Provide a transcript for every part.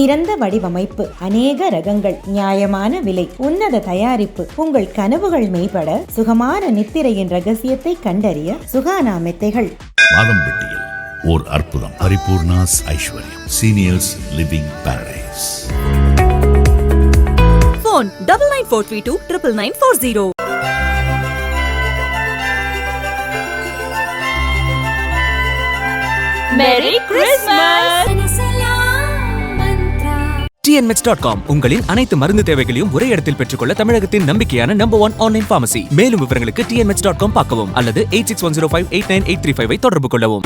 சிறந்த வடிவமைப்பு அநேக ரகங்கள் நியாயமான விலை உன்னத தயாரிப்பு உங்கள் கனவுகள் மெய்ப்பட சுகமான நித்திரையின் ரகசியத்தை கண்டறிய சுகானா மெத்தைகள் மாதம்பட்டியில் ஓர் அற்புதம் Paripoorna's Aishwaryam seniors living paradise phone double nine four three two triple nine four zero. Merry Christmas! T N meds dot com உங்களின் அனைத்து மருந்து தேவைகளையும் ஒரே இடத்தில் பெற்றுக்கொள்ள தமிழகத்தின் நம்பிக்கையான நம்பர் ஒன் ஆன்லைன் பார்மசி மேலும் விவரங்களுக்கு டிஎன்மெட்ஸ் டாட் பார்க்கவும் அல்லது eight six one zero five eight nine eight three five தொடர்பு கொள்ளவும்.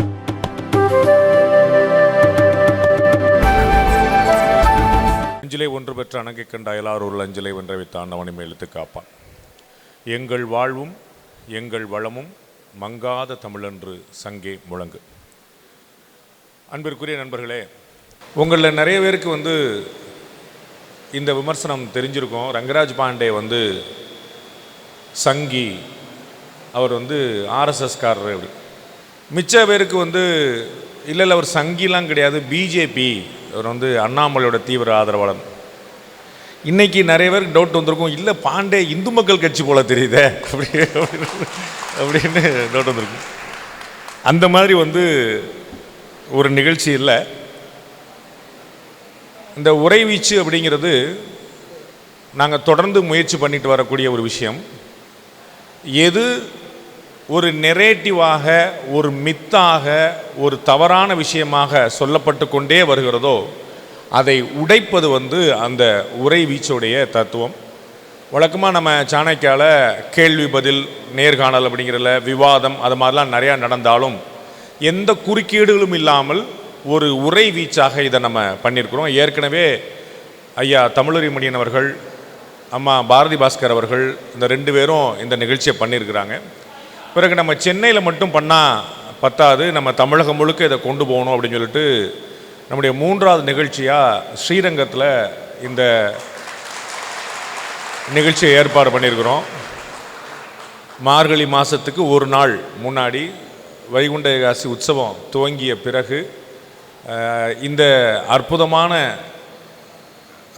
அஞ்சிலை ஒன்று பெற்ற அணங்கை கண்ட அயலார் அஞ்சிலை அஞ்சலை வைத்த வைத்தாண்டவனை மேலுத்து காப்பான். எங்கள் வாழ்வும் எங்கள் வளமும் மங்காத தமிழன்று சங்கே முழங்கு. அன்பிற்குரிய நண்பர்களே உங்களில் நிறைய பேருக்கு வந்து இந்த விமர்சனம் தெரிஞ்சிருக்கும். ரங்கராஜ் பாண்டே வந்து சங்கி அவர் வந்து ஆர்எஸ்எஸ்காரர் அப்படி. மிச்ச பேருக்கு வந்து இல்லை இல்லை அவர் சங்கிலாம் கிடையாது பிஜேபி. அவர் வந்து அண்ணாமலையோட தீவிர ஆதரவாளர். இன்றைக்கி நிறைய பேருக்கு டவுட் வந்திருக்கும். இல்லை பாண்டே இந்து மக்கள் கட்சி போல் தெரியுதே. அப்படி அப்படின்னு- அப்படின்னு டவுட் வந்திருக்கும். அந்த மாதிரி வந்து ஒரு நிகழ்ச்சி இல்லை. இந்த உறைவீச்சு அப்படிங்கிறது நாங்கள் தொடர்ந்து முயற்சி பண்ணிட்டு வரக்கூடிய ஒரு விஷயம். எது ஒரு நெரேட்டிவாக ஒரு மித்தாக ஒரு தவறான விஷயமாக சொல்லப்பட்டு கொண்டே வருகிறதோ அதை உடைப்பது வந்து அந்த உரை வீச்சுடைய தத்துவம். வழக்கமாக நம்ம சாணக்கியால கேள்வி பதில் நேர்காணல் அப்படிங்கிறதுல விவாதம் அது மாதிரிலாம் நிறையா நடந்தாலும் எந்த குறுக்கீடுகளும் இல்லாமல் ஒரு உரை வீச்சாக இதை நம்ம பண்ணியிருக்கிறோம். ஏற்கனவே ஐயா தமிழறிமணியன் அவர்கள் அம்மா பாரதி பாஸ்கர் அவர்கள் இந்த ரெண்டு பேரும் இந்த நிகழ்ச்சியை பண்ணியிருக்கிறாங்க. பிறகு நம்ம சென்னையில் மட்டும் பண்ணால் பத்தாது. நம்ம தமிழகம் முழுக்க இதை கொண்டு போகணும் அப்படின்னு சொல்லிட்டு நம்முடைய மூன்றாவது நிகழ்ச்சியாக ஸ்ரீரங்கத்தில் இந்த நிகழ்ச்சியை ஏற்பாடு பண்ணியிருக்கிறோம். மார்கழி மாதத்துக்கு ஒரு நாள் முன்னாடி வைகுண்ட ஏகாசி உற்சவம் துவங்கிய பிறகு இந்த அற்புதமான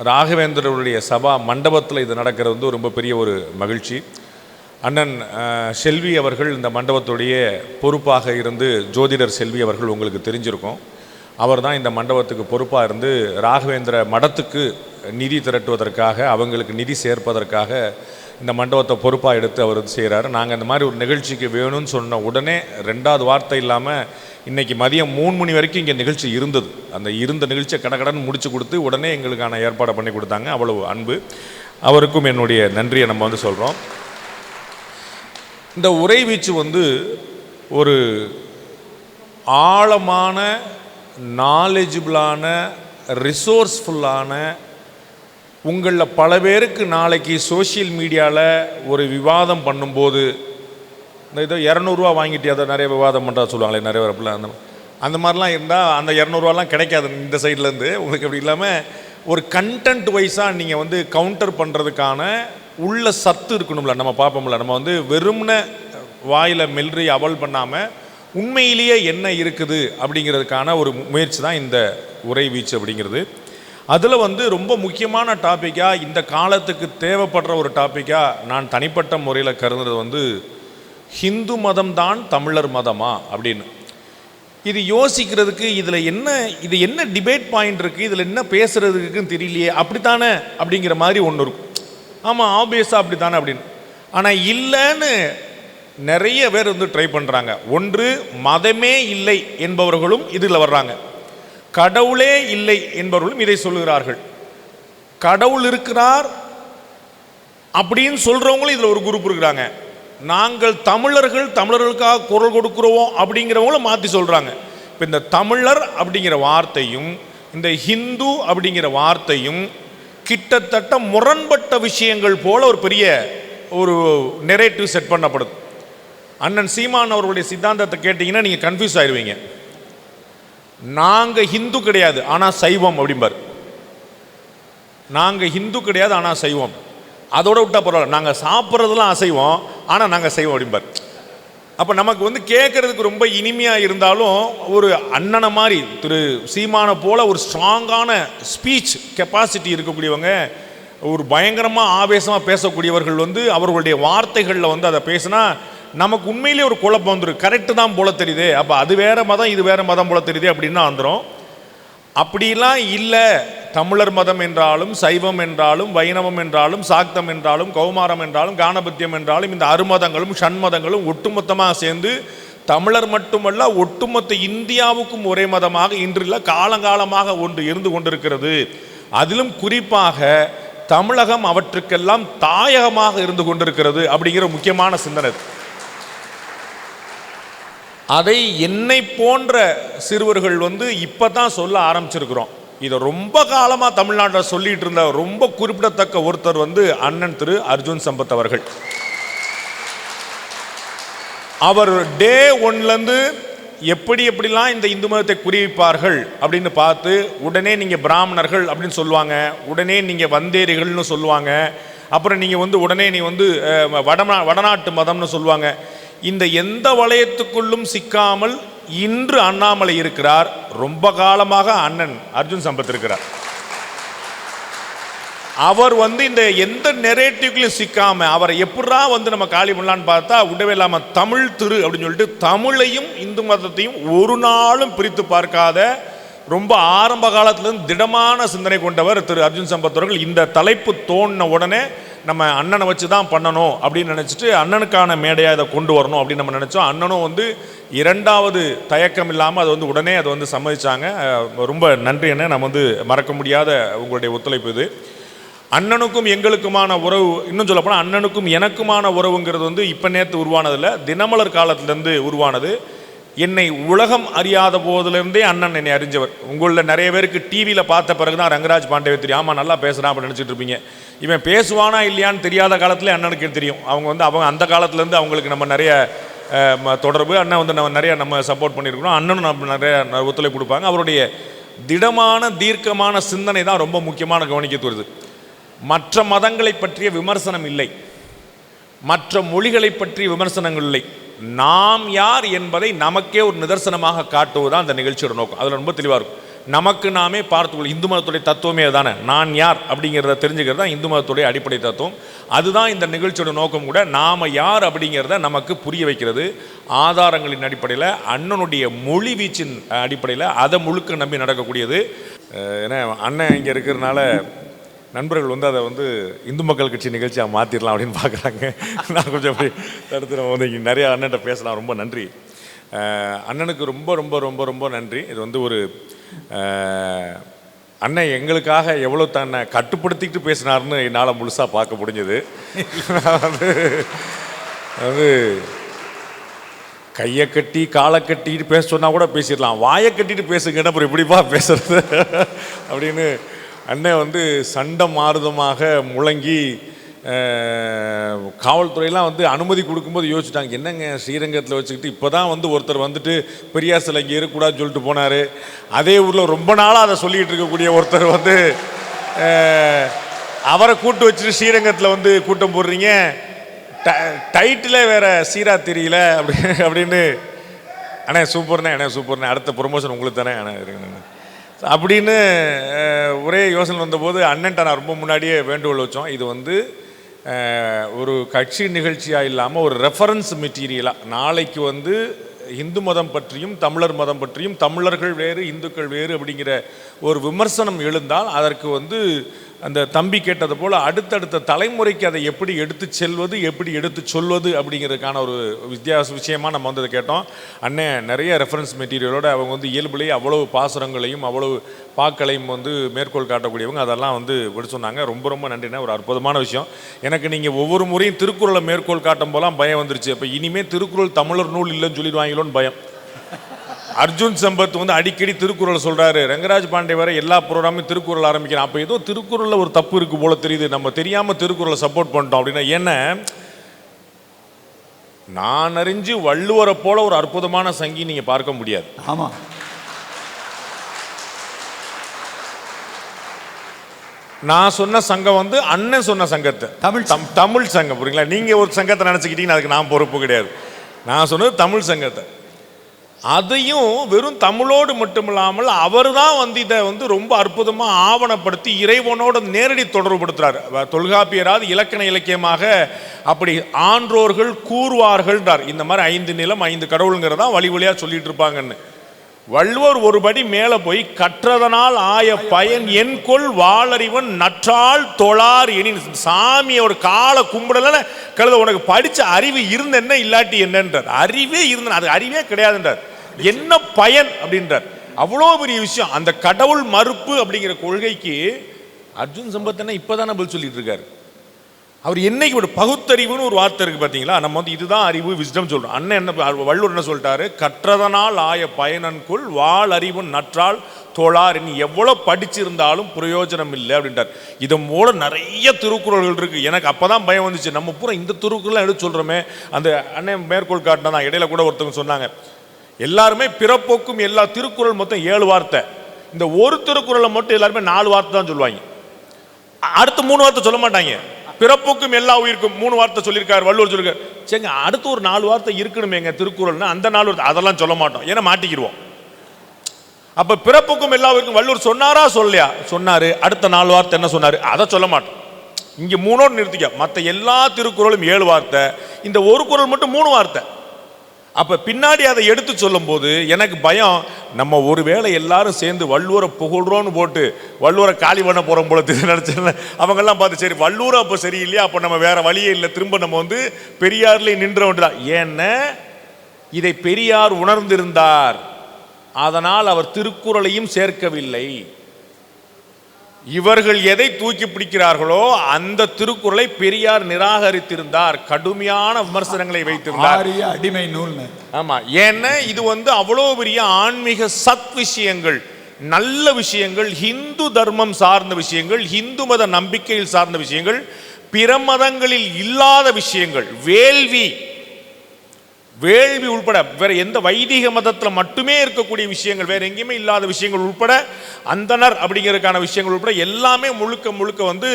ராகவேந்திரருடைய சபா மண்டபத்தில் இது நடக்கிறது வந்து ரொம்ப பெரிய ஒரு மகிழ்ச்சி. அண்ணன் செல்வி அவர்கள் இந்த மண்டபத்துடைய பொறுப்பாக இருந்து ஜோதிடர் செல்வி அவர்கள் உங்களுக்கு தெரிஞ்சிருக்கும். அவர் தான் இந்த மண்டபத்துக்கு பொறுப்பாக இருந்து ராகவேந்திர மடத்துக்கு நிதி திரட்டுவதற்காக அவங்களுக்கு நிதி சேர்ப்பதற்காக இந்த மண்டபத்தை பொறுப்பாக எடுத்து அவர் செய்கிறாரு நாங்கள் இந்த மாதிரி ஒரு நிகழ்ச்சிக்கு வேணும்னு சொன்ன உடனே ரெண்டாவது வார்த்தை இல்லாமல் இன்றைக்கி மதியம் மூணு மணி வரைக்கும் இங்கே நிகழ்ச்சி இருந்தது. அந்த இருந்த நிகழ்ச்சியை கடகடன்னு முடிச்சு கொடுத்து உடனே எங்களுக்கான ஏற்பாடை பண்ணி கொடுத்தாங்க. அவ்வளவு அன்பு. அவருக்கும் என்னுடைய நன்றியை நம்ம வந்து சொல்கிறோம் இந்த உரை வீச்சு வந்து ஒரு ஆழமான நாலேஜபிளான ரிசோர்ஸ்ஃபுல்லான உங்களில் பல பேருக்கு நாளைக்கு சோஷியல் மீடியாவில் ஒரு விவாதம் பண்ணும்போது இந்த இதோ இரநூறுவா வாங்கிட்டு அதை நிறைய விவாதம் பண்ணுறா சொல்லுவாங்களே நிறைய பேர் அப்படிலாம் அந்த அந்த மாதிரிலாம் இருந்தால் அந்த இரநூறுவாலாம் கிடைக்காது இந்த சைட்லேருந்து உங்களுக்கு அப்படி இல்லாமல் ஒரு கண்டென்ட் வைஸாக நீங்கள் வந்து கவுண்டர் பண்ணுறதுக்கான உள்ள சத்து இருக்கணும்ல நம்ம பார்ப்போம்ல. நம்ம வந்து வெறும்ன வாயில் மெல்றி அவல் பண்ணாமல் உண்மையிலேயே என்ன இருக்குது அப்படிங்கிறதுக்கான ஒரு முயற்சி தான் இந்த உரை வீச்சு அப்படிங்கிறது. அதில் வந்து ரொம்ப முக்கியமான டாப்பிக்காக இந்த காலத்துக்கு தேவைப்படுற ஒரு டாப்பிக்காக நான் தனிப்பட்ட முறையில் கருதுறது வந்து ஹிந்து மதம் தான் தமிழர் மதமா? அப்படின்னு. இது யோசிக்கிறதுக்கு இதில் என்ன இது என்ன டிபேட் பாயிண்ட் இருக்குது இதில் என்ன பேசுகிறதுக்குன்னு தெரியலையே அப்படித்தானே அப்படிங்கிற மாதிரி ஒன்று இருக்கும். ஆமாம் ஆப்வியஸாக அப்படித்தானே அப்படின்னு. ஆனால் இல்லைன்னு நிறைய பேர் வந்து ட்ரை பண்ணுறாங்க ஒன்று மதமே இல்லை என்பவர்களும் இதில் வர்றாங்க. கடவுளே இல்லை என்பவர்களும் இதை சொல்லுகிறார்கள். கடவுள் இருக்கிறார் அப்படின்னு சொல்கிறவங்களும் இதில் ஒரு குரூப் இருக்கிறாங்க. நாங்கள் தமிழர்கள் தமிழர்களுக்காக குரல் கொடுக்குறோம் அப்படிங்கிறவங்களும் மாற்றி சொல்கிறாங்க இப்போ இந்த தமிழர் அப்படிங்கிற வார்த்தையும் இந்த ஹிந்து அப்படிங்கிற வார்த்தையும் கிட்டத்தட்ட முரண்பட்ட விஷயங்கள் போல ஒரு பெரிய ஒரு நெரேட்டிவ் செட் பண்ணப்படுது. அண்ணன் சீமான் அவர்களுடைய சித்தாந்தத்தை கேட்டிங்கன்னா நீங்கள் கன்ஃபியூஸ் ஆயிடுவீங்க நாங்கள் ஹிந்து கிடையாது ஆனால் சைவம் அப்படிம்பார். நாங்கள் ஹிந்து கிடையாது ஆனால் சைவம். அதோட விட்டால் பரவாயில்ல நாங்கள் சாப்பிட்றதுலாம் அசைவம் ஆனால் நாங்கள் சைவம் அப்படிம்பார். அப்போ நமக்கு வந்து கேட்குறதுக்கு ரொம்ப இனிமையாக இருந்தாலும் ஒரு அண்ணனை மாதிரி திரு சீமானை போல் ஒரு ஸ்ட்ராங்கான ஸ்பீச் கெப்பாசிட்டி இருக்கக்கூடியவங்க ஒரு பயங்கரமாக ஆவேசமாக பேசக்கூடியவர்கள் வந்து அவர்களுடைய வார்த்தைகளில் வந்து அதை பேசினா நமக்கு உண்மையிலேயே ஒரு குழப்பம் வந்துடும் கரெக்டு தான் போல தெரியுது. அப்போ அது வேறு மதம் இது வேறு மதம் போல தெரியுது அப்படின்னு வந்துடும் அப்படிலாம் இல்லை. தமிழர் மதம் என்றாலும் சைவம் என்றாலும் வைணவம் என்றாலும் சாக்தம் என்றாலும் கௌமாரம் என்றாலும் கானபத்தியம் என்றாலும் இந்த அருமதங்களும் ஷண்மதங்களும் ஒட்டுமொத்தமாக சேர்ந்து தமிழர் மட்டுமல்ல ஒட்டுமொத்த இந்தியாவுக்கும் ஒரே மதமாக இன்றில்ல காலங்காலமாக ஒன்று இருந்து கொண்டிருக்கிறது. அதிலும் குறிப்பாக தமிழகம் அவற்றுக்கெல்லாம் தாயகமாக இருந்து கொண்டிருக்கிறது அப்படிங்கிற முக்கியமான சிந்தனை அதை என்னை போன்ற சிறுவர்கள் வந்து இப்போ தான் சொல்ல ஆரம்பிச்சிருக்கிறோம். இதை ரொம்ப காலமாக தமிழ்நாட்டில் சொல்லிட்டு இருந்த ரொம்ப குறிப்பிடத்தக்க ஒருத்தர் வந்து அண்ணன் திரு அர்ஜுன் சம்பத் அவர்கள். அவர் டே ஒன்லேருந்து எப்படி எப்படிலாம் இந்த இந்து மதத்தை குறிவிப்பார்கள் அப்படின்னு பார்த்து உடனே நீங்கள் பிராமணர்கள் அப்படின்னு சொல்லுவாங்க உடனே நீங்கள் வந்தேரிகள்னு சொல்லுவாங்க அப்புறம் நீங்கள் வந்து உடனே நீ வந்து வடமா வடநாட்டு மதம்னு சொல்லுவாங்க. இந்த எந்த வளையத்துக்குள்ளும் சிக்காமல் இன்று அண்ணாமலை இருக்கிறார். ரொம்ப காலமாக அண்ணன் அர்ஜுன் சம்பத் இருக்கிறார். அவர் வந்து இந்த எந்த நெரேட்டிவ்லையும் சிக்காம அவரை எப்படா வந்து நம்ம காலி பண்ணலான்னு பார்த்தா உடவே இல்லாமல் தமிழ் திரு அப்படின்னு சொல்லிட்டு தமிழையும் இந்து மதத்தையும் ஒரு நாளும் பிரித்து பார்க்காத ரொம்ப ஆரம்ப காலத்திலிருந்து திடமான சிந்தனை கொண்டவர் திரு அர்ஜுன் சம்பத் அவர்கள் இந்த தலைப்பு தோணின உடனே நம்ம அண்ணனை வச்சு தான் பண்ணணும் அப்படின்னு நினச்சிட்டு அண்ணனுக்கான மேடையாக இதை கொண்டு வரணும் அப்படின்னு நம்ம நினச்சோம். அண்ணனும் வந்து இரண்டாவது தயக்கம் இல்லாமல் அது வந்து உடனே அதை வந்து சம்மதிச்சாங்க. ரொம்ப நன்றி என்ன நம்ம வந்து மறக்க முடியாத உங்களுடைய ஒத்துழைப்பு இது. அண்ணனுக்கும் எங்களுக்குமான உறவு இன்னும் சொல்லப்போனால் அண்ணனுக்கும் எனக்குமான உறவுங்கிறது வந்து இப்போ நேற்று உருவானதில்லை. தினமலர் காலத்துலேருந்து உருவானது. என்னை உலகம் அறியாத போதிலிருந்தே அண்ணன் என்னை அறிஞ்சவர். உங்களில் நிறைய பேருக்கு டிவியில் பார்த்த பிறகு தான் ரங்கராஜ் பாண்டே தெரியும். ஆமாம் நல்லா பேசுகிறான் அப்படின்னு நினச்சிட்டு இருப்பீங்க. இவன் பேசுவானா இல்லையான்னு தெரியாத காலத்துல அண்ணனுக்கு தெரியும். அவங்க வந்து அவங்க அந்த காலத்துலேருந்து அவங்களுக்கு நம்ம நிறைய தொடர்பு அண்ணன் வந்து நம்ம நிறைய நம்ம சப்போர்ட் பண்ணியிருக்கிறோம். அண்ணனும் நம்ம நிறைய ஒத்துழைப்பு கொடுப்பாங்க. அவருடைய திடமான தீர்க்கமான சிந்தனை தான் ரொம்ப முக்கியமான கவனிக்க மற்ற மதங்களை பற்றிய விமர்சனம் இல்லை. மற்ற மொழிகளை பற்றிய விமர்சனங்கள் இல்லை. நாம் யார் என்பதை நமக்கே ஒரு நிதர்சனமாக காட்டுவதுதான் அந்த நிகழ்ச்சியோட நோக்கம். அதில் ரொம்ப தெளிவாக இருக்கும். நமக்கு நாமே பார்த்துக்கொள்ள இந்து மதத்துடைய தத்துவமே தானே நான் யார் அப்படிங்கிறத தெரிஞ்சுக்கிறது தான் இந்து மதத்துடைய அடிப்படை தத்துவம். அதுதான் இந்த நிகழ்ச்சியோட நோக்கம் கூட நாம் யார் அப்படிங்கிறத நமக்கு புரிய வைக்கிறது. ஆதாரங்களின் அடிப்படையில் அண்ணனுடைய மொழி வீச்சின் அடிப்படையில் அதை முழுக்க நம்பி நடக்கக்கூடியது. ஏன்னா அண்ணன் இங்கே இருக்கிறதுனால நண்பர்கள் வந்து அதை வந்து இந்து மக்கள் கட்சி நிகழ்ச்சியாக மாற்றிடலாம் அப்படின்னு பார்க்குறாங்க. நான் கொஞ்சம் அப்படி தடுத்து நம்ம வந்து இங்கே நிறையா அண்ணன்ட்ட பேசலாம். ரொம்ப நன்றி. அண்ணனுக்கு ரொம்ப ரொம்ப ரொம்ப ரொம்ப நன்றி. இது வந்து ஒரு அண்ணன் எங்களுக்காக எவ்வளோ தன்னை கட்டுப்படுத்திக்கிட்டு பேசினார்னு என்னால் முழுசாக பார்க்க முடிஞ்சது. வந்து அது கையை கட்டி காலை கட்டிட்டு பேச சொன்னால் கூட பேசிடலாம். வாயை கட்டிட்டு பேசுங்கன்னு அப்புறம் எப்படிப்பா பேசுறது. அப்படின்னு அண்ணன் வந்து சண்டை மாறுதமாக முழங்கி காவல்துறையெல்லாம் வந்து அனுமதி கொடுக்கும்போது யோசிச்சிட்டாங்க. என்னங்க ஸ்ரீரங்கத்தில் வச்சுக்கிட்டு இப்போ தான் வந்து ஒருத்தர் வந்துட்டு பெரியார் சிலை இங்கே இருக்கக்கூடாதுன்னு சொல்லிட்டு போனார். அதே ஊரில் ரொம்ப நாளாக அதை சொல்லிகிட்டு இருக்கக்கூடிய ஒருத்தர் வந்து அவரை கூட்டு வச்சுட்டு ஸ்ரீரங்கத்தில் வந்து கூட்டம் போடுறீங்க. டைட்டிலே வேற சீரா தெரியல அப்படி அப்படின்னு. அண்ணே சூப்பர்ண்ணே அண்ணே சூப்பர்ண்ணே. அடுத்த ப்ரொமோஷன் உங்களுக்கு தானே. அண்ணே இருக்குண்ணே அப்படின்னு ஒரே யோசனை வந்தபோது அண்ணன்ட்ட நான் ரொம்ப முன்னாடியே வேண்டுகோள் வச்சோம். இது வந்து ஒரு கட்சி நிகழ்ச்சியாக இல்லாமல் ஒரு ரெஃபரன்ஸ் மெட்டீரியலாக நாளைக்கு வந்து இந்து மதம் பற்றியும் தமிழர் மதம் பற்றியும் தமிழர்கள் வேறு இந்துக்கள் வேறு அப்படிங்கிற ஒரு விமர்சனம் எழுந்தால் அதற்கு வந்து அந்த தம்பி கேட்டது போல் அடுத்தடுத்த தலைமுறைக்கு அதை எப்படி எடுத்து செல்வது எப்படி எடுத்து சொல்வது அப்படிங்கிறதுக்கான ஒரு வித்தியாச விஷயமா நம்ம வந்து அதை கேட்டோம். அண்ணன் நிறைய ரெஃபரன்ஸ் மெட்டீரியலோட அவங்க வந்து இயல்புலேயே அவ்வளவு பாசுரங்களையும் அவ்வளவு பாக்களையும் வந்து மேற்கோள் காட்டக்கூடியவங்க. அதெல்லாம் வந்து விட சொன்னாங்க. ரொம்ப ரொம்ப நன்றினா ஒரு அற்புதமான விஷயம். எனக்கு நீங்கள் ஒவ்வொரு முறையும் திருக்குறளை மேற்கோள் காட்டும் போலாம் பயம் வந்துருச்சு. அப்போ இனிமேல் திருக்குறள் தமிழர் நூல் இல்லைன்னு சொல்லிடுவாங்களோன்னு பயம். அர்ஜுன் சம்பத் வந்து அடிக்கடி திருக்குறள் சொல்றாரு. ரங்கராஜ் பாண்டே வரை எல்லா ப்ரோக்ராமும் திருக்குறள் ஆரம்பிக்கிறான். அப்போ ஏதோ திருக்குறளில் ஒரு தப்பு இருக்கு போல தெரியுது. நம்ம தெரியாம திருக்குறளை சப்போர்ட் பண்ணிட்டோம் அப்படின்னா என்ன? நான் அறிஞ்சு வள்ளுவரை போல ஒரு அற்புதமான சங்கி நீங்க பார்க்க முடியாது. ஆமா. நான் சொன்ன சங்கம் வந்து அண்ணன் சொன்ன சங்கத்தை. தமிழ் தம் தமிழ் சங்கம் புரியுங்களா? நீங்க ஒரு சங்கத்தை நினைச்சுக்கிட்டீங்கன்னா அதுக்கு நான் பொறுப்பு கிடையாது. நான் சொன்னது தமிழ் சங்கத்தை. அதையும் வெறும் தமிழோடு மட்டுமில்லாமல் அவர் தான் வந்து இதை வந்து ரொம்ப அற்புதமாக ஆவணப்படுத்தி இறைவனோடு நேரடி தொடர்புபடுத்துகிறார் தொல்காப்பியராது இலக்கண இலக்கியமாக அப்படி ஆன்றோர்கள் கூறுவார்கள்ன்றார். இந்த மாதிரி ஐந்து நிலம் ஐந்து கடவுளுங்கிறதான் வழி வழியாக சொல்லிட்டு இருப்பாங்கன்னு. வள்ளுவர் ஒருபடி மேலே போய் கற்றதனால் ஆய பயன் என் கொள் வாளறிவன் நற்றால் தொழார் எனின். சாமியோட காலை கும்பிடல கழுத உனக்கு படித்த அறிவு இருந்த என்ன இல்லாட்டி என்னன்றார். அறிவே இருந்த அது அறிவே கிடையாதுன்றார். என்ன பயன் அப்படின்றார். அவ்வளோ பெரிய விஷயம். அந்த கடவுள் மறுப்பு அப்படிங்கிற கொள்கைக்கு அர்ஜுன் சம்பத்தனை இப்போதானே பதில் சொல்லிட்டு இருக்காரு. அவர் என்னைக்கு ஒரு பகுத்தறிவுன்னு ஒரு வார்த்தை இருக்கு பார்த்தீங்களா நம்ம வந்து இதுதான் அறிவு விஸ்டம் சொல்றோம். அண்ணன் என்ன வள்ளுவர் என்ன சொல்லிட்டாரு? கற்றதனால் ஆய பயனன்குள் வாழ் அறிவு நற்றால் தோழார். இனி எவ்வளோ படிச்சிருந்தாலும் பிரயோஜனம் இல்லை அப்படின்றார். இது மூல நிறைய திருக்குறள்கள் இருக்கு. எனக்கு அப்பதான் பயம் வந்துச்சு. நம்ம பூரா இந்த திருக்குறள் எடுத்து சொல்றோமே. அந்த அண்ணன் மேற்கோள் காட்டினா இடையில கூட ஒருத்தவங்க சொன்னாங்க. எல்லாருமே பிறப்போக்கும் எல்லா திருக்குறள் மொத்தம் ஏழு வார்த்தை. இந்த ஒரு திருக்குறளை மட்டும் எல்லாருமே நாலு வார்த்தை தான் சொல்லுவாங்க. அடுத்து மூணு வார்த்தை சொல்ல மாட்டாங்க. பிறப்புக்கும் எல்லா உயிருக்கும் மூணு வார்த்தை சொல்லியிருக்காரு வள்ளுவர் சொல்லியிருக்காரு. சரிங்க அடுத்து ஒரு நாலு வார்த்தை இருக்கணுமேங்க திருக்குறள்னா அந்த நாலு வார்த்தை அதெல்லாம் சொல்ல மாட்டோம். ஏன்னா மாட்டிக்கிடுவோம். அப்ப பிறப்புக்கும் எல்லா உயிருக்கும் வள்ளுவர் சொன்னாரா சொல்லையா சொன்னாரு. அடுத்த நாலு வார்த்தை என்ன சொன்னாரு? அதை சொல்ல மாட்டோம். இங்க மூணோடு நிறுத்திக்க. மற்ற எல்லா திருக்குறளும் ஏழு வார்த்தை. இந்த ஒரு குறள் மட்டும் மூணு வார்த்தை. அப்போ பின்னாடி அதை எடுத்து சொல்லும்போது எனக்கு பயம் நம்ம ஒருவேளை எல்லாரும் சேர்ந்து வள்ளுவரை புகழ்றோன்னு போட்டு வள்ளுவரை காலி பண்ண போகிறோம் போல நினச்சேன் அவங்கெல்லாம் பார்த்து சரி வள்ளுவரை அப்போ சரியில்லையா? அப்போ நம்ம வேற வழியே இல்லை. திரும்ப நம்ம வந்து பெரியார்லேயே நின்ற ஏன்னா? இதை பெரியார் உணர்ந்திருந்தார். அதனால் அவர் திருக்குறளையும் சேர்க்கவில்லை. இவர்கள் எதை தூக்கி பிடிக்கிறார்களோ அந்த திருக்குறளை பெரியார் நிராகரித்திருந்தார். கடுமையான விமர்சனங்களை வைத்திருந்தார். அடிமை நூல்னு. ஆமா. ஏன்னா இது வந்து அவ்வளோ பெரிய ஆன்மீக சத் விஷயங்கள் நல்ல விஷயங்கள் ஹிந்து தர்மம் சார்ந்த விஷயங்கள் ஹிந்து மத நம்பிக்கையில் சார்ந்த விஷயங்கள் பிற மதங்களில் இல்லாத விஷயங்கள் வேள்வி வேள்வி உள்பட வேற எந்த வைதிக மதத்துல மட்டுமே இருக்கக்கூடிய விஷயங்கள் வேற எங்கேயுமே இல்லாத விஷயங்கள் உள்பட அந்தனர் அப்படிங்கிறதுக்கான விஷயங்கள் உள்பட எல்லாமே முழுக்க முழுக்க வந்து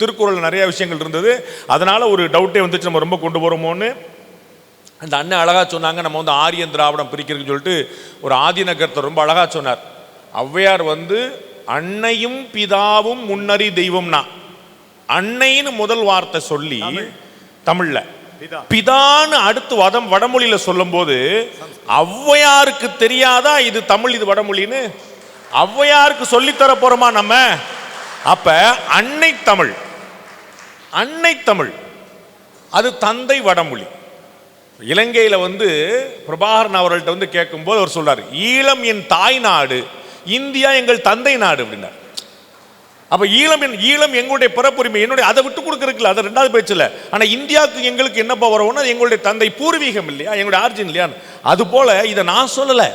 திருக்குறள் நிறைய விஷயங்கள் இருந்தது. அதனால ஒரு டவுட்டே வந்துச்சு நம்ம ரொம்ப கொண்டு போறோமோன்னு. அந்த அண்ணன் அழகா சொன்னாங்க நம்ம வந்து ஆரியன் திராவிடம் பிரிக்கிறதுன்னு சொல்லிட்டு ஒரு ஆதிநகரத்தை ரொம்ப அழகா சொன்னார். ஔவையார் வந்து அன்னையும் பிதாவும் முன்னறி தெய்வம்னா அன்னைன்னு முதல் வார்த்தை சொல்லி தமிழ்ல. பிதான்னு அடுத்து வதம் வடமொழியில சொல்லும்போது ஔவையாருக்கு தெரியாதா இது தமிழ் இது வடமொழின்னு? ஔவையாருக்கு சொல்லித்தர போறோமா நம்ம? அப்ப அன்னை தமிழ். அன்னை தமிழ். அது தந்தை வடமொழி. இலங்கையில் வந்து பிரபாகரன் அவர்கள்ட்ட வந்து கேட்கும்போது அவர் சொல்றாரு ஈழம் என் தாய் நாடு இந்தியா எங்கள் தந்தை நாடு அப்படின்னார். அப்போ ஈழம் என் ஈழம் எங்களுடைய பிறப்புரிமை என்னுடைய அதை விட்டு கொடுக்கறதுல அது ரெண்டாவது பேச்சில். ஆனால் இந்தியாவுக்கு எங்களுக்கு என்னப்பா வரவும்னா அது எங்களுடைய தந்தை பூர்வீகம் இல்லையா? எங்களுடைய ஆர்ஜின் இல்லையா? அது போல இதை நான் சொல்லலை.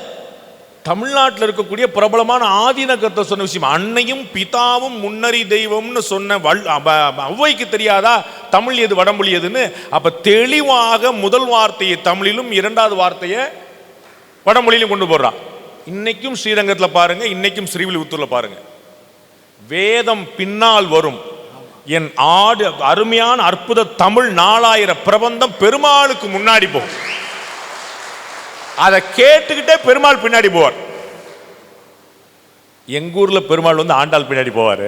தமிழ்நாட்டில் இருக்கக்கூடிய பிரபலமான ஆதீனகத்தை சொன்ன விஷயம் அன்னையும் பிதாவும் முன்னறி தெய்வம்னு சொன்ன வள் அப்ப- ஔவைக்கு தெரியாதா? தமிழ் எது வடமொழி எதுன்னு? அப்போ தெளிவாக முதல் வார்த்தையை தமிழிலும் இரண்டாவது வார்த்தையை வடமொழியிலும் கொண்டு போடுறான் இன்னைக்கும் ஸ்ரீரங்கத்தில் பாருங்க இன்னைக்கும் ஸ்ரீவில்லிபுத்தூர்ல பாருங்க. வேதம் பின்னால் வரும். என் ஆடு அருமையான அற்புத தமிழ் நாலாயிர பிரபந்தம் பெருமாளுக்கு முன்னாடி போகும் அதை கேட்டுக்கிட்டே பெருமாள் பின்னாடி போவார். எங்க பெருமாள் வந்து ஆண்டாள் பின்னாடி போவார்.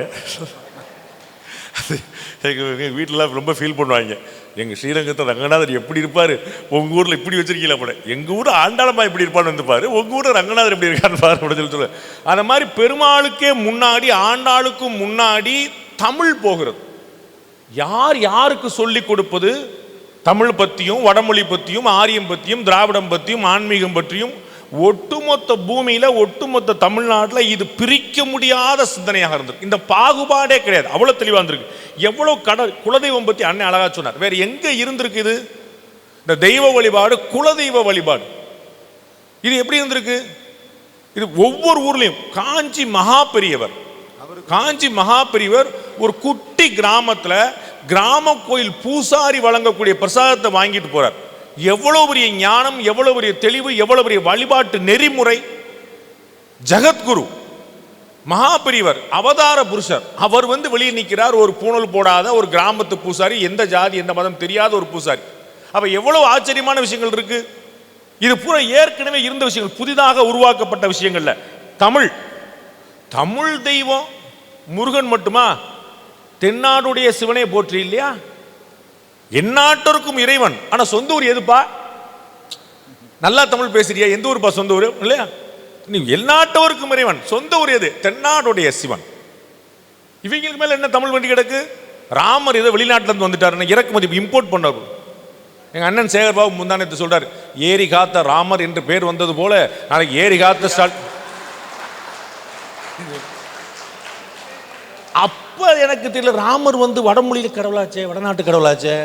எங்கள் வீட்டில் ரொம்ப ஃபீல் பண்ணுவாங்க. எங்கள் ஸ்ரீரங்கத்தில் ரங்கநாதர் எப்படி இருப்பார்? உங்கள் ஊரில் இப்படி வச்சிருக்கீங்களா போல. எங்கள் ஊர் ஆண்டாளம்மா இப்படி இருப்பான்னு வந்து பாரு. உங்கள் ஊரில் ரங்கநாதர் எப்படி இருக்கான்னு பாரு அப்படின்னு சொல்லி சொல்லுவேன் அந்த மாதிரி பெருமாளுக்கே முன்னாடி ஆண்டாளுக்கும் முன்னாடி தமிழ் போகிறது. யார் யாருக்கு சொல்லி கொடுப்பது? தமிழ் பற்றியும் வடமொழி பற்றியும் ஆரியம் பற்றியும் திராவிடம் பற்றியும் ஆன்மீகம் பற்றியும் ஒட்டுமொத்த பூமியில ஒட்டுமொத்த தமிழ்நாட்டில் இது பிரிக்க முடியாத சிந்தனையாக இருந்திருக்கு இந்த பாகுபாடே கிடையாது. அவ்வளவு தெளிவாக இருந்திருக்கு. எவ்வளவு கடல் குலதெய்வம் பற்றி அண்ணன் அழகா சொன்னார். வேற எங்க இருந்திருக்கு இது? இந்த தெய்வ வழிபாடு குலதெய்வ வழிபாடு. இது எப்படி இருந்திருக்கு? இது ஒவ்வொரு ஊர்லயும். காஞ்சி மகா பெரியவர் காஞ்சி மகா பெரியவர் ஒரு குட்டி கிராமத்தில் கிராம கோயில் பூசாரி வழங்கக்கூடிய பிரசாதத்தை வாங்கிட்டு போறார். எவ்வளவு பெரிய ஞானம் எவ்வளவு பெரிய தெளிவு எவ்வளவு பெரிய வழிபாட்டு நெறிமுறை. ஜகத்குரு மகா பெரியவர் அவதார புருஷர் அவர் வந்து வெளியே நிற்கிறார் ஒரு பூணல் போடாத ஒரு கிராமத்து பூசாரி எந்த ஜாதி எந்த மதம் தெரியாத ஒரு பூசாரி. அப்ப எவ்வளவு ஆச்சரியமான விஷயங்கள் இருக்கு. இது பூரா ஏற்கனவே இருந்த விஷயங்கள் புதிதாக உருவாக்கப்பட்ட விஷயங்கள்ல. தமிழ் தமிழ் தெய்வம் முருகன் மட்டுமா? தென்னாடுடைய சிவனை போற்றி இல்லையா? எந்நாட்டோருக்கும் இறைவன். ஆனா சொந்த ஊர் எதுப்பா? நல்லா தமிழ் பேசுறியா? எந்த ஊர்ப்பா சொந்த ஊர் இல்லையா? நீ எந்நாட்டவருக்கும் இறைவன். சொந்த ஊர் எது? தென்னாடுடைய சிவன். இவங்களுக்கு மேல என்ன தமிழ் வண்டி கிடக்கு? ராமர் ஏதோ வெளிநாட்டுல இருந்து வந்துட்டாருன்னு இறக்குமதி இம்போர்ட் பண்ணார். எங்க அண்ணன் சேகர் பாபு முந்தானத்தை சொல்றாரு ஏரி காத்த ராமர் என்று பேர் வந்தது போல நாளைக்கு ஏரி காத்த ஸ்டால் அப்போ எனக்கு தெரியல ராமர் வந்து வடமொழியில் கடவுளாச்சே வடநாட்டு கடவுளாச்சே.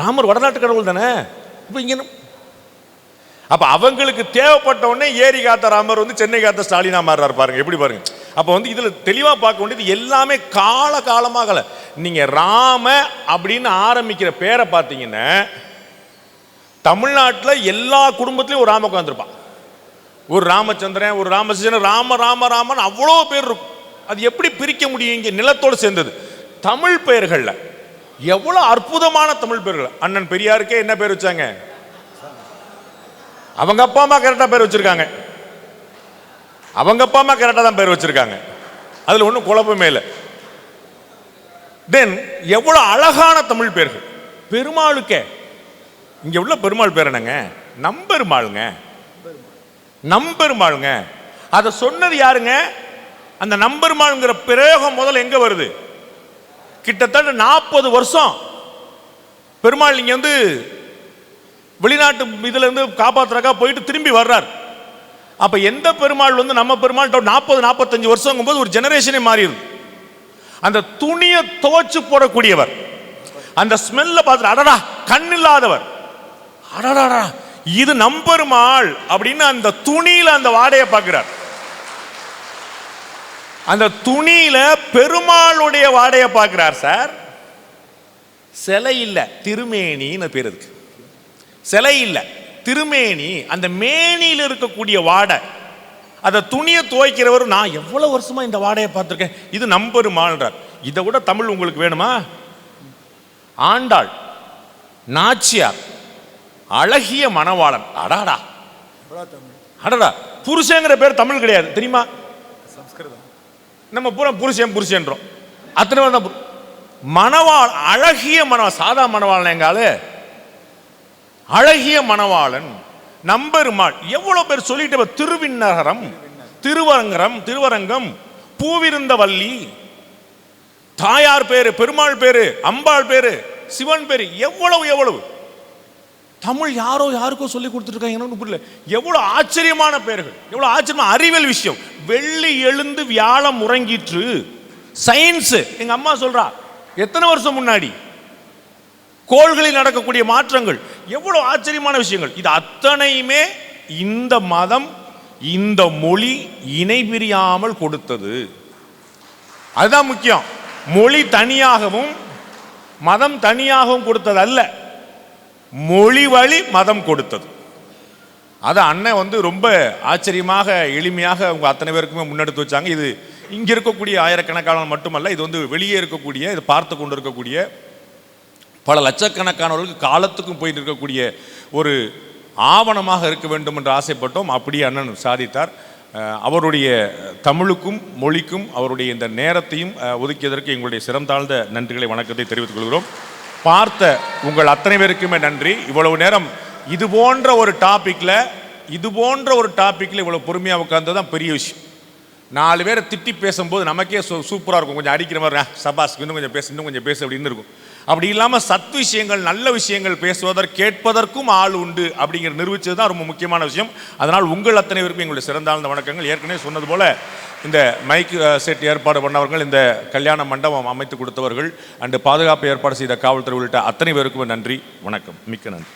ராமர் வடநாட்டு கடவுள் தானே? இப்போ இங்கே அப்போ அவங்களுக்கு தேவைப்பட்ட உடனே ஏரி காத்த ராமர் வந்து சென்னை காத்த ஸ்டாலினா மாறுறாரு பாருங்க எப்படி பாருங்க. அப்போ வந்து இதில் தெளிவாக பார்க்க வேண்டியது எல்லாமே கால காலமாக நீங்கள் ராம அப்படின்னு ஆரம்பிக்கிற பேரை பார்த்தீங்கன்னா தமிழ்நாட்டில் எல்லா குடும்பத்திலையும் ஒரு ராம உட்காந்துருப்பான் ஒரு ராமச்சந்திரன் ஒரு ராமச்சந்திரன் ராம ராம ராமன் அவ்வளோ பேர் இருக்கும். அது எப்படி பிரிக்க முடியும்? இங்கே நிலத்தோடு சேர்ந்தது. தமிழ் பெயர்கள்ல. எவ்வளோ அற்புதமான தமிழ் பெயர்கள். அண்ணன் பெரியாருக்கே என்ன பேர் வச்சாங்க? அவங்க அப்பா அம்மா கரெக்டாக பேர் வச்சிருக்காங்க. அவங்க அப்பா அம்மா கரெக்டாக தான் பேர் வச்சிருக்காங்க. அதில் ஒன்றும் குழப்பமே இல்லை. தென் எவ்வளோ அழகான தமிழ் பேர்கள் பெருமாளுக்கே. இங்க உள்ள பெருமாள் பேர் என்னங்க? நம்பெருமாளுங்க. நம்பெருமாளுங்க. அதை சொன்னது யாருங்க? அந்த நம்பெருமாளுங்கிற பிரயோகம் முதல்ல எங்க வருது? கிட்டத்தட்ட நாற்பது வருஷம். பெருமாள் இங்க வந்து வெளிநாட்டு இதுல இருந்து காப்பாத்துறக்கா போயிட்டு திரும்பி வர்றார். அப்ப எந்த பெருமாள் வந்து நம்ம பெருமாள் நாற்பது நாற்பத்தஞ்சு வருஷம் போது ஒரு ஜெனரேஷனே மாறிடுது. அந்த துணியை துவச்சு போடக்கூடியவர். அந்த ஸ்மெல்ல பார்த்துட்டு அடடா கண் இல்லாதவர் அடடா இது நம்பெருமாள் அப்படின்னு அந்த துணியில அந்த வாடையை பார்க்கிறார். அந்த துணியில பெருமாளுடைய வாடையை பார்க்கிறார் சார். சிலை இல்லை திருமேனின்னு பேர் இருக்கு சிலை இல்லை திருமேனி அந்த மேனியில் இருக்கக்கூடிய வாடை. அந்த துணியை துவைக்கிறவர் நான் எவ்வளோ வருஷமா இந்த வாடையை பார்த்துருக்கேன். இது நம்பெருமாள்ன்றார் இதை விட தமிழ் உங்களுக்கு வேணுமா? ஆண்டாள் நாச்சியார் அழகிய மணவாளன். அடாடா. அடடா. புருஷங்கிற பேர் தமிழ் கிடையாது தெரியுமா? நம்ம பூரா புருஷன் புருஷன்றோம். அத்தனை பேர் தான் மணவாள் அழகிய மணவா சாதா மணவாளன் எங்காலு அழகிய மணவாளன் நம்பெருமாள் எவ்வளவு பேர் சொல்லிட்டு திருவிண்ணகரம் திருவரங்கரம் திருவரங்கம் பூவிருந்த வள்ளி தாயார் பேரு பெருமாள் பேரு அம்பாள் பேரு சிவன் பேரு எவ்வளவு எவ்வளவு? தமிழ் யாரோ யாருக்கோ சொல்லி கொடுத்துருக்காங்க. புரியல. எவ்வளோ ஆச்சரியமான பெயர்கள். எவ்வளோ ஆச்சரியமா அறிவியல் விஷயம். வெள்ளி எழுந்து வியாழம் உறங்கிற்று. சயின்ஸு எங்கள் அம்மா சொல்கிறா எத்தனை வருஷம் முன்னாடி? கோள்களில் நடக்கக்கூடிய மாற்றங்கள். எவ்வளோ ஆச்சரியமான விஷயங்கள். இது அத்தனையுமே இந்த மதம் இந்த மொழி இணை பிரியாமல் கொடுத்தது. அதுதான் முக்கியம். மொழி தனியாகவும் மதம் தனியாகவும் கொடுத்தது அல்ல மொழி வழி மதம் கொடுத்தது. அதை அண்ணன் வந்து ரொம்ப ஆச்சரியமாக எளிமையாக அவங்க அத்தனை பேருக்குமே முன்னெடுத்து வச்சாங்க. இது இங்கே இருக்கக்கூடிய ஆயிரக்கணக்கான மட்டுமல்ல இது வந்து வெளியே இருக்கக்கூடிய இது பார்த்து கொண்டு இருக்கக்கூடிய பல லட்சக்கணக்கானவர்களுக்கு காலத்துக்கும் போயிட்டு இருக்கக்கூடிய ஒரு ஆவணமாக இருக்க வேண்டும் என்று ஆசைப்பட்டோம். அப்படியே அண்ணன் சாதித்தார். அவருடைய தமிழுக்கும் மொழிக்கும் அவருடைய இந்த நேரத்தையும் ஒதுக்கியதற்கு எங்களுடைய சிறந்தாழ்ந்த நன்றிகளை வணக்கத்தை தெரிவித்துக் கொள்கிறோம். பார்த்த உங்கள் அத்தனை பேருக்குமே நன்றி. இவ்வளவு நேரம் இது போன்ற ஒரு டாப்பிக்கில் இது போன்ற ஒரு டாப்பிக்கில் இவ்வளோ பொறுமையாக உட்காந்து தான் பெரிய விஷயம். நாலு பேரை திட்டி பேசும்போது நமக்கே சூ சூப்பராக இருக்கும். கொஞ்சம் அடிக்கிற மாதிரி சபாஸ் இன்னும் கொஞ்சம் பேசு இன்னும் கொஞ்சம் பேசு அப்படின்னு இருக்கும். அப்படி இல்லாமல் சத் விஷயங்கள் நல்ல விஷயங்கள் பேசுவதற்கு கேட்பதற்கும் ஆள் உண்டு அப்படிங்கிற நிரூபித்தது தான் ரொம்ப முக்கியமான விஷயம். அதனால் உங்கள் அத்தனை பேருக்கும் எங்களுடைய சிறந்தாழ்ந்த வணக்கங்கள். ஏற்கனவே சொன்னது போல் இந்த மைக் செட் ஏற்பாடு பண்ணவர்கள் இந்த கல்யாண மண்டபம் அமைத்து கொடுத்தவர்கள் அண்டு பாதுகாப்பு ஏற்பாடு செய்த காவல்துறை உள்ளிட்ட அத்தனை பேருக்கும் நன்றி வணக்கம் மிக்க நன்றி.